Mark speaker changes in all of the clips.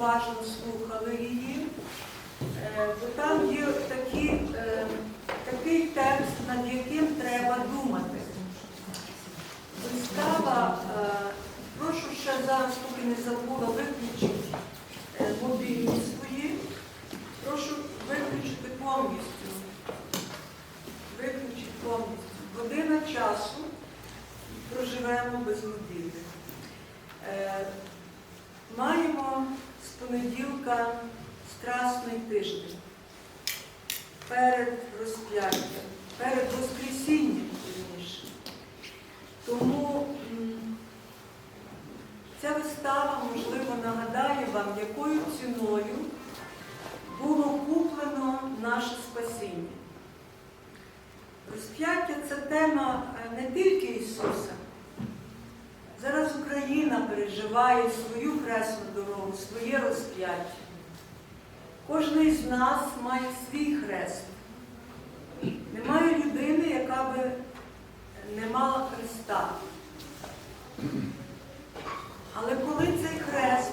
Speaker 1: уважно слухали її, е, бо там є такі, е, такий текст, над яким треба думати. Вистава, е, прошу ще зараз, поки не забула, виключити мобільні свої. Прошу виключити повністю. Виключити повністю. Година часу проживемо без мобільних. Маємо з понеділка страсний тиждень перед розп'яттям, перед Воскресінням, вірніше. Тому ця вистава, можливо, нагадає вам, якою ціною було куплено наше спасіння. Розп'яття це тема е, не тільки переживає свою хресну дорогу, своє розп'яття. Кожен з нас має свій хрест. Немає людини, яка би не мала Христа. Але коли цей хрест,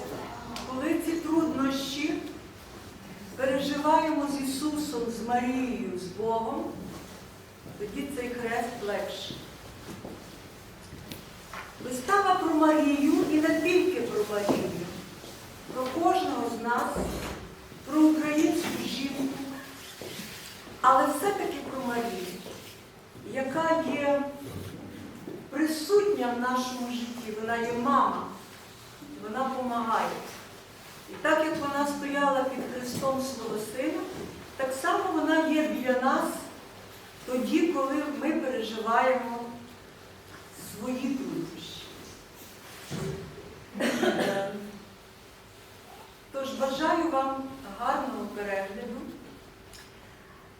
Speaker 1: коли ці труднощі переживаємо з Ісусом, з Марією, з Богом, тоді цей хрест легший. Вистава про Марію і не тільки про Марію, про кожного з нас, про українську жінку, але все-таки про Марію, яка є присутня в нашому житті, вона є мама, вона допомагає. І так як вона стояла під Христом свого Сина, так само вона є біля нас тоді, коли ми переживаємо свої труднощі. Е, Тож бажаю вам гарного перегляду.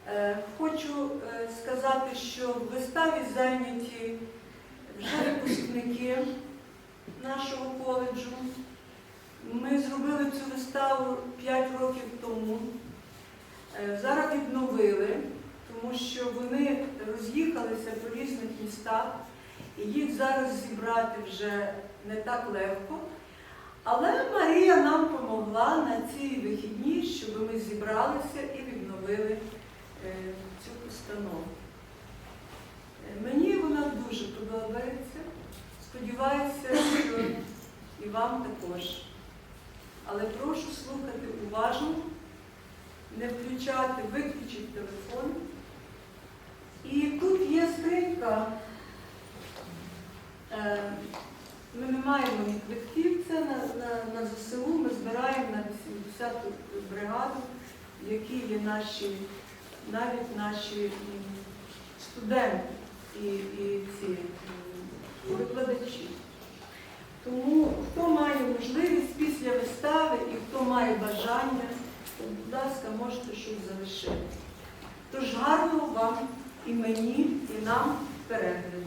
Speaker 1: Е, Хочу е, сказати, що в виставі зайняті вже випускники нашого коледжу. Ми зробили цю виставу 5 років тому. Зараз відновили, тому що вони роз'їхалися по різних містах, і їх зараз зібрати вже не так легко. Але Марія нам допомогла на ці вихідні, щоб ми зібралися і відновили е, цю постанову. Е, Мені вона дуже подобається. Сподіваюся, що і вам також. Але прошу слухати уважно, не включати, виключити телефон. І тут є скринька. Ми не маємо ні квитків, це на, на, на ЗСУ. Ми збираємо на 80-ту бригаду, в якій є наші, навіть наші студенти і, і ці м, викладачі. Тому хто має можливість після вистави і хто має бажання, то, будь ласка, можете щось залишити. Тож гарного вам і мені, і нам перегляду.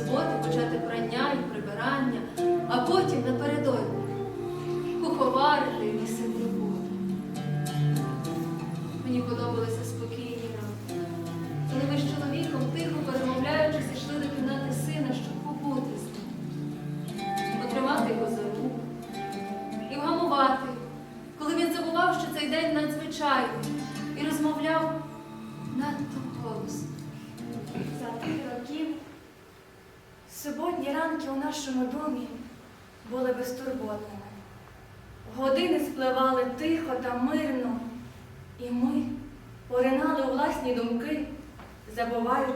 Speaker 2: Суботи почати прання і прибирання, а потім напередодні куховарити і місити роботу. Мені подобалися спокійні ранки, коли ми з чоловіком, тихо перемовляючись,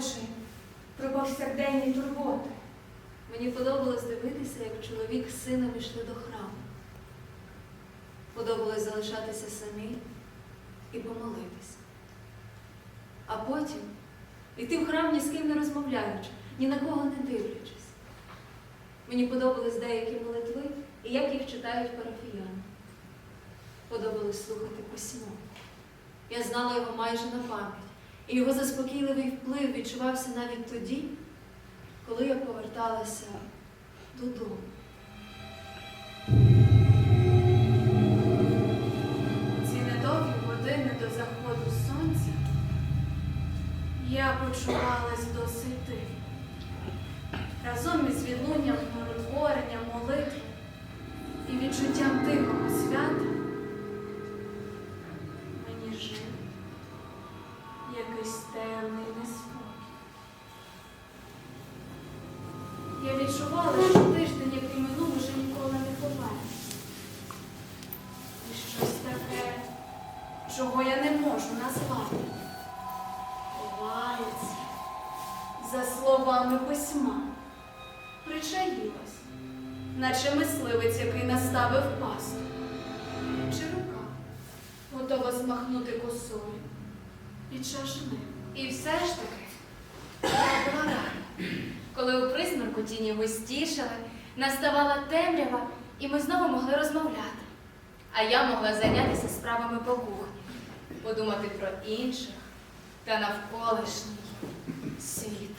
Speaker 3: забуваючи про повсякденні турботи.
Speaker 2: Мені подобалось дивитися, як чоловік з сином йшли до храму. Подобалось залишатися самі і помолитися. А потім йти в храм ні з ким не розмовляючи, ні на кого не дивлячись. Мені подобались деякі молитви і як їх читають парафіяни. Подобалось слухати письмо. Я знала його майже на пам'ять, і його заспокійливий вплив відчувався навіть тоді, коли я поверталася додому.
Speaker 3: Ці недовгі години до заходу сонця я почувалась досить тихо. Разом із відлунням миротворення, молитви і відчуттям тихого свята темний неспокій. Я відчувала, що тиждень, який минув, уже ніколи не повернеться. І щось таке, чого я не можу назвати. Ховається за словами письма. Причаїлась, наче мисливець, який наставив пасту. Чи рука готова змахнути косою під жнив.
Speaker 4: І все ж таки, я була рада, коли у присмерку тіні густішали, наставала темрява, і ми знову могли розмовляти. А я могла зайнятися справами по кухні, подумати про інших та навколишній світ.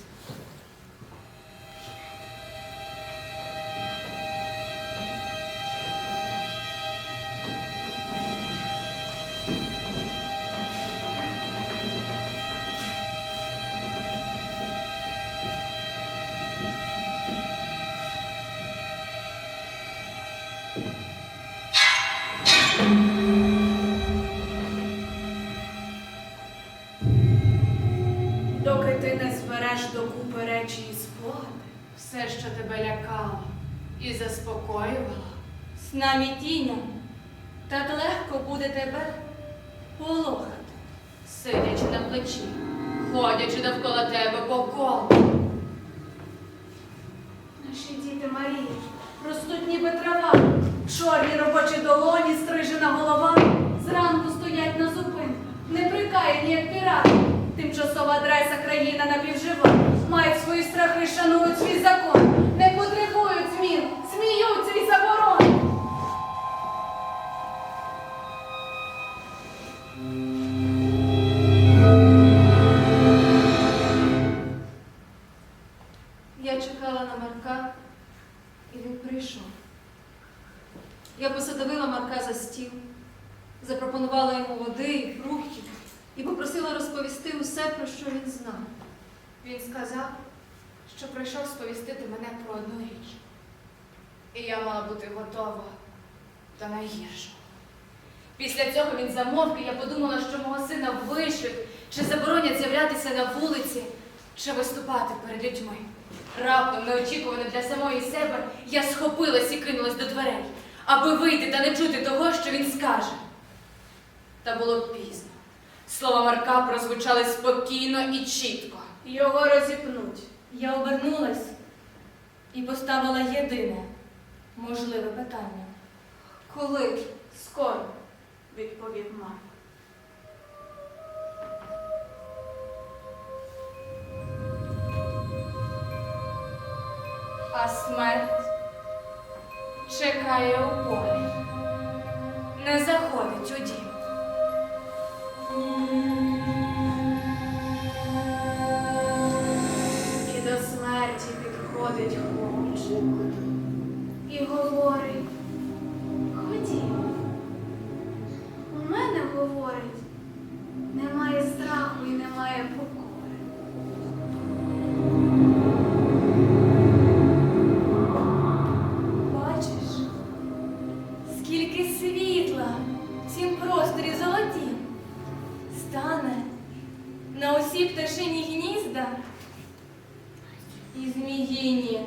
Speaker 5: Що тебе лякало і заспокоювало,
Speaker 3: снам і тіням, так легко буде тебе полохати.
Speaker 5: сидячи на плечі, ходячи довкола тебе по колу.
Speaker 3: Наші діти Марії ростуть ніби трава, чорні робочі долоні, стрижена голова, зранку стоять на зупинках, не прикаяні, як пірати. Тимчасова адреса країна напівжива, мають свої страхи, шанують свій закон,
Speaker 2: Його розіпнуть.
Speaker 3: Я обернулась і поставила єдине можливе питання.
Speaker 6: Коли?
Speaker 2: Скоро, відповів Марк.
Speaker 3: А смерть чекає у полі, не заходить у дім.
Speaker 2: приходить хлопчик і говорить, ходімо. У мене говорить, немає страху і немає покори.
Speaker 3: Бачиш, скільки світла в цім просторі золотім стане на усі пташині гнізда і зміїні.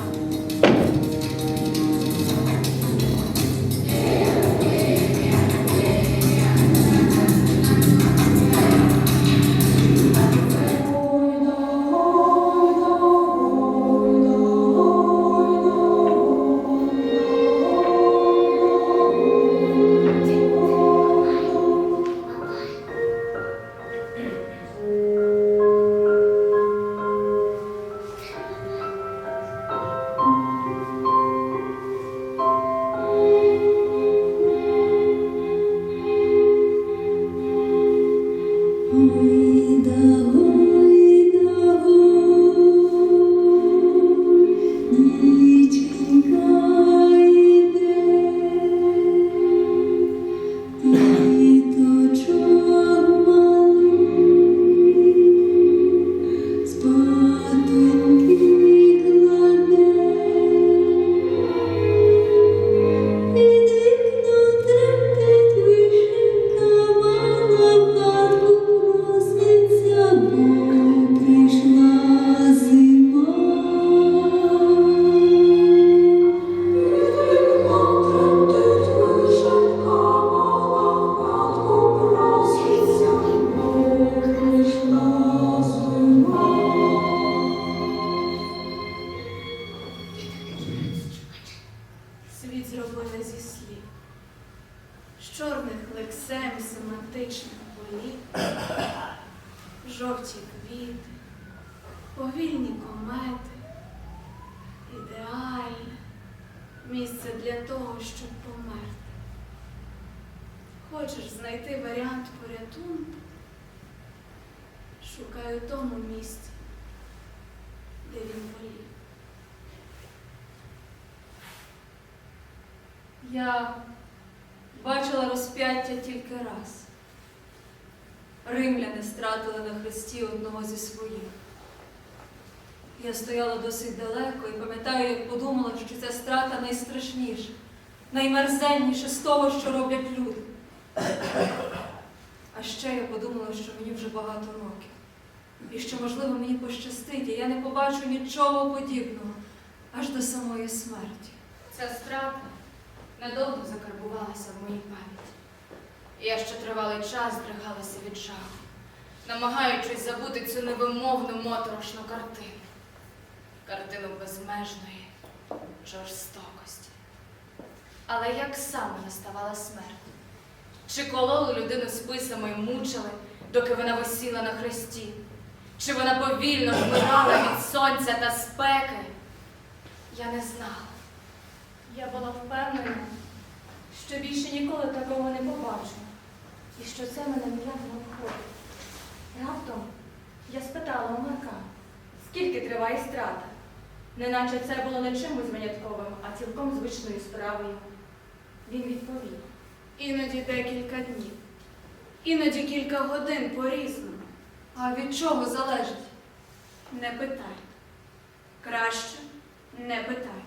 Speaker 2: Thank you. місце для того, щоб померти. Хочеш знайти варіант порятунку, шукай у тому місці, де він болів.
Speaker 6: Я бачила розп'яття тільки раз. Римляни стратили на хресті одного зі своїх. Я стояла досить далеко і пам'ятаю, як подумала, що ця страта найстрашніша, наймерзенніша з того, що роблять люди. А ще я подумала, що мені вже багато років,
Speaker 2: і що, можливо, мені пощастить, і я не побачу нічого подібного аж до самої смерті.
Speaker 5: Ця страта надовго закарбувалася в моїй пам'яті. І я ще тривалий час дригалася від жаху, намагаючись забути цю невимовну моторошну картину. Картину безмежної жорстокості. Але як саме наставала смерть? Чи кололи людину списами і мучили, доки вона висіла на хресті? Чи вона повільно вмирала від сонця та спеки? Я не знала.
Speaker 4: Я була впевнена, що більше ніколи такого не побачу, і що це мене ніяк не обходить. Раптом я спитала у Марка, скільки триває страта, неначе це було не чимось винятковим, а цілком звичною справою. Він відповів.
Speaker 3: Іноді декілька днів, іноді кілька годин по-різному.
Speaker 2: А від чого залежить?
Speaker 3: Не питай. Краще не питай.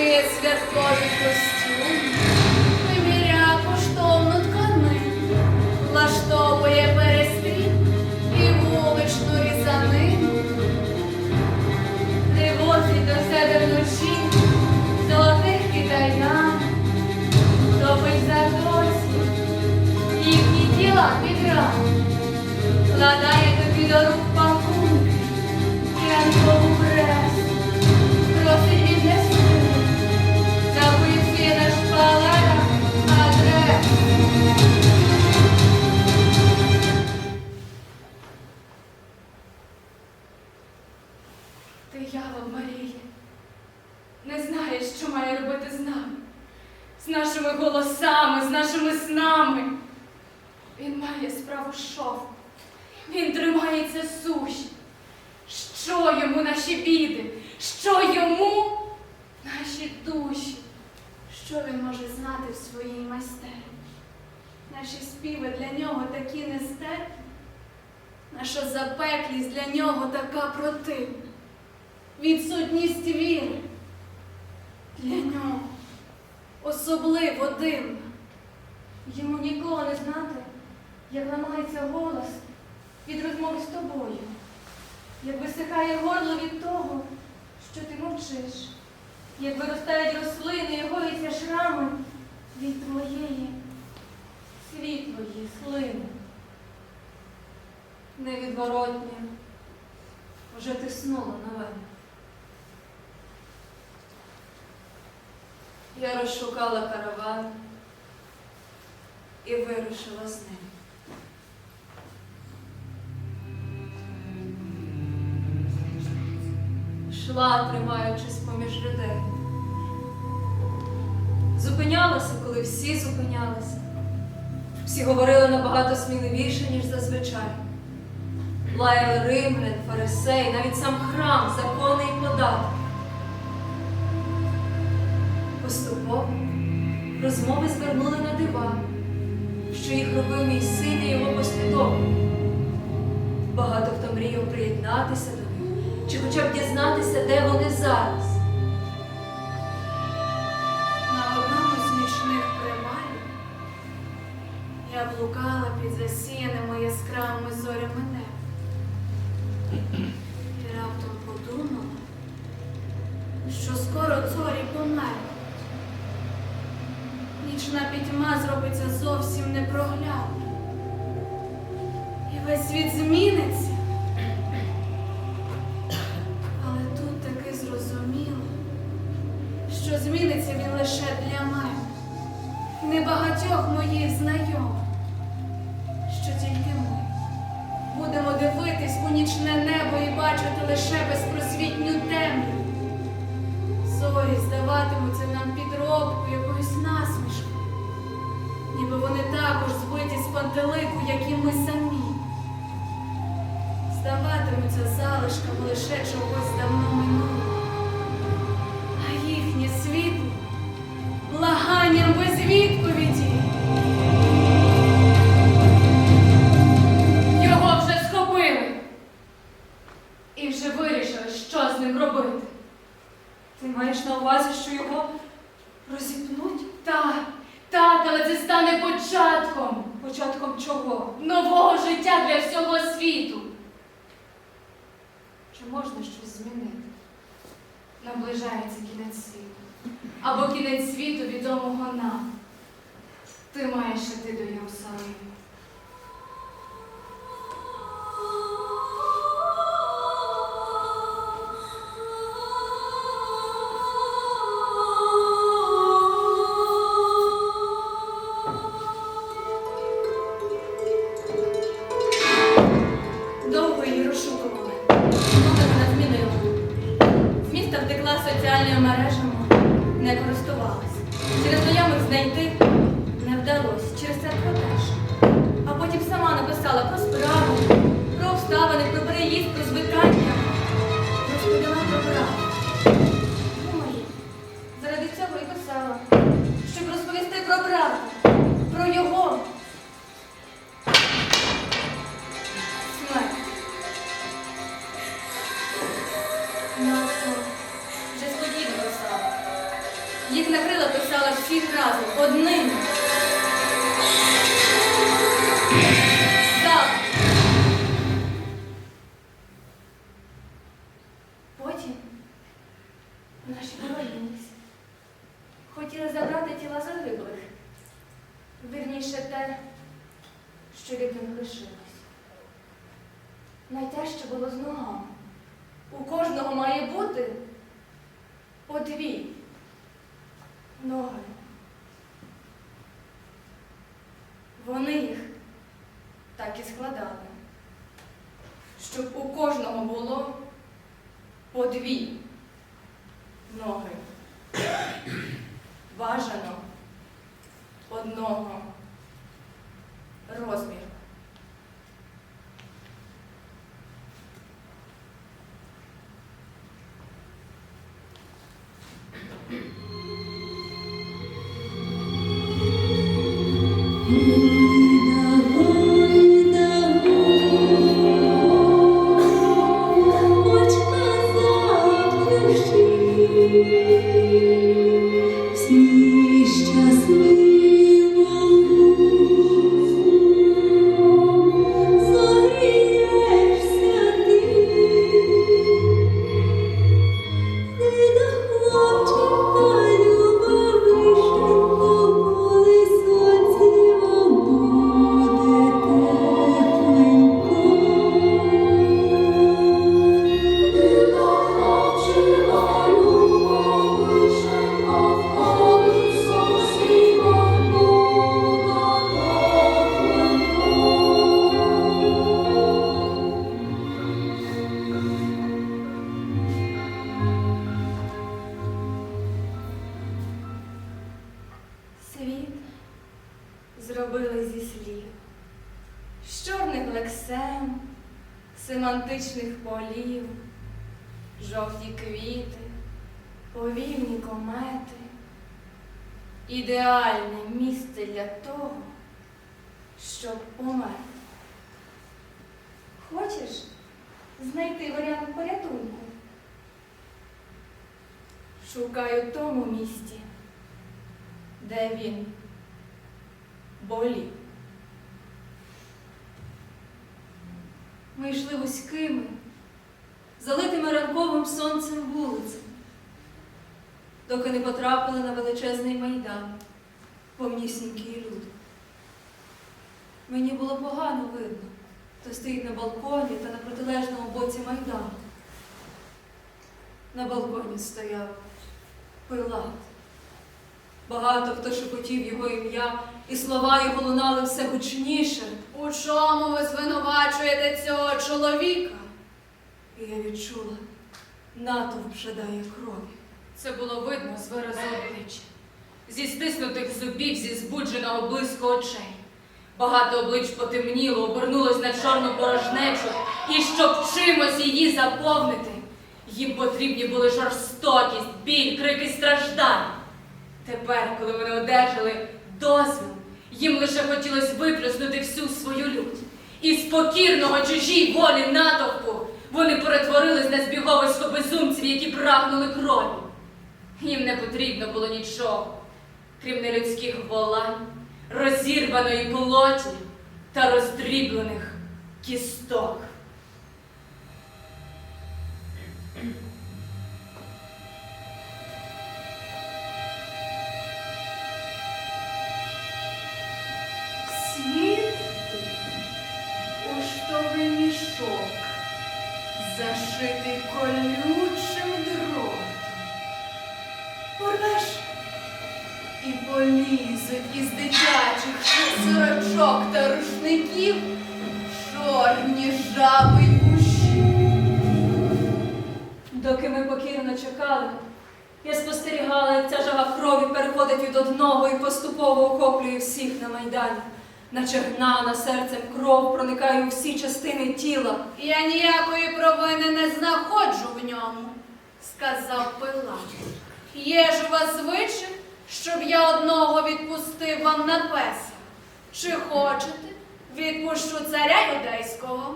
Speaker 3: Шиє святкові костюми, виміря коштовну тканину, влаштовує перестріл і вуличну різанину, привозить до себе вночі золотих китаян, топить за досі, їхні тіла під ран, кладає тобі до рук
Speaker 4: нашими голосами, з нашими снами. Він має справу шовком. Він тримається суші. Що йому наші біди? Що йому наші душі?
Speaker 3: Що він може знати в своїй майстерні? Наші співи для нього такі нестерпні, наша запеклість для нього така противна, відсутність віри для нього особливо дивна.
Speaker 4: Йому ніколи не знати, як ламається голос від розмови з тобою, як висихає горло від того, що ти мовчиш, як виростають рослини і гоються шрами від твоєї світлої слини.
Speaker 2: Невідворотнє. Вже тиснуло на мене. Я розшукала караван і вирушила з ним. Шла, тримаючись поміж людей. Зупинялася, коли всі зупинялися. Всі говорили набагато сміливіше, ніж зазвичай. Лаяли римлян, фарисей, навіть сам храм, закони і податки. Поступово розмови звернули на диван, що їх робив мій син і його послідовники. Багато хто мріяв приєднатися до них, чи хоча б дізнатися, де вони зараз.
Speaker 3: На одному з нічних привалів я блукала під засіяними яскравими зорями неба. І раптом подумала, що скоро зорі померуть нічна пітьма зробиться зовсім непроглядна. І весь світ зміниться.
Speaker 2: Але тут таки зрозуміло, що зміниться він лише для мене, небагатьох моїх знайомих, що тільки ми будемо дивитись у нічне небо і бачити лише безпросвітню темряву. Зорі здаватимуться нам підробку якоюсь насмішку, ніби вони також збиті з пантелику, як і ми самі. Здаватимуться залишками лише чогось давно минулого,
Speaker 7: З
Speaker 2: втекла соціальними мережами, не користувалась. Через знайомих знайти не вдалося, через церкву теж. А потім сама написала про справу, про обставини, про переїзд, про звикання. Хотіли забрати тіла загиблих. Вірніше те, що від них лишилось. Найтяжче було з ногами. У кожного має бути по дві ноги. Вони їх так і складали, щоб у кожного було по дві ноги. Бажано одного розміру. Світ зробили зі слів, з чорних лексем, семантичних полів, жовті квіти, повільні комети, ідеальне місце для того, щоб померти. Хочеш знайти варіант порятунку? Шукаю тому місці, де він болів.
Speaker 8: Ми йшли вузькими, залитими ранковим сонцем вулицями, доки не потрапили на величезний майдан, повнісінький люд. Мені було погано видно, хто стоїть на балконі та на протилежному боці майдану. На балконі стояв
Speaker 2: Пилат. Багато хто шепотів його ім'я, і слова його лунали все гучніше.
Speaker 3: У чому ви звинувачуєте цього чоловіка?
Speaker 2: І я відчула, натовп жадає крові.
Speaker 5: Це було видно з виразу обличчя, зі стиснутих зубів, зі збудженого блиску очей. Багато облич потемніло, обернулось на чорну порожнечу, і щоб чимось її заповнити, їм потрібні були жорстокість, біль, крики страждань. Тепер, коли вони одержали дозвіл, їм лише хотілося виплюснути всю свою лють. І з покірного чужій волі натовпу вони перетворились на збіговисько безумців, які прагнули крові. Їм не потрібно було нічого, крім нелюдських волань, розірваної плоті та роздріблених кісток.
Speaker 3: Сорочок та рушників чорні жаби й вущі.
Speaker 2: Доки ми покірно чекали, я спостерігала, як ця жага крові переходить від одного і поступово охоплює всіх на майдані. Наче гнана серцем кров проникає у всі частини тіла.
Speaker 3: Я ніякої провини не знаходжу в ньому, сказав Пилат. Є ж у вас звичай, щоб я одного відпустив вам на песа. Чи хочете, відпущу царя юдейського?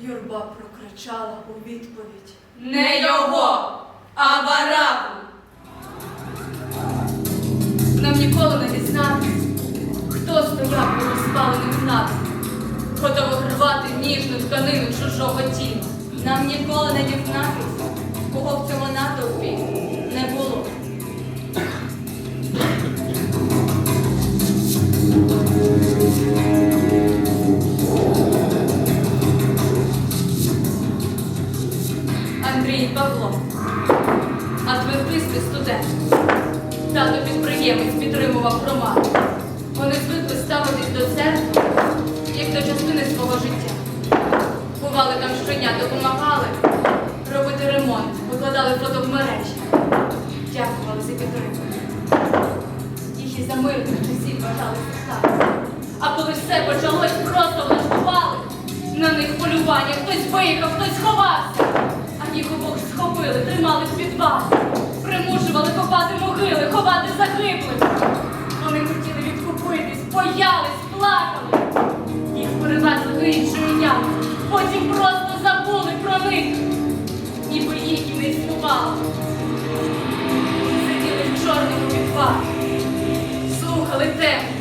Speaker 2: Юрба прокричала у відповідь.
Speaker 5: Не його, а вараву.
Speaker 2: Нам ніколи не дізнатись, хто стояв у розпаленим натовпі, готовий рвати ніжну тканину чужого тіла. Нам ніколи не дізнатись, кого в цьому натовпі не було. Андрій і Павло. Адвентисти студент. Тато підприємець підтримував громаду. Вони звикли ставитись до церкви як до частини свого життя. Бували там щодня, допомагали робити ремонт, викладали фото в мережі. Дякували за підтримку. Їх і за мирних часів вважали стати. А коли все почалось, просто влаштували. На них полювання, хтось виїхав, хтось сховався. Їх обох схопили, тримали в підвалі, примушували копати могили, ховати загиблих. Вони хотіли відкупитись, боялись, плакали. Їх перевезли до іншої ями, потім просто забули про них, ніби їх і не існувало. Сиділи в чорному підвалі, слухали темряву.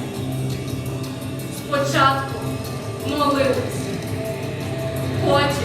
Speaker 2: Спочатку молились, потім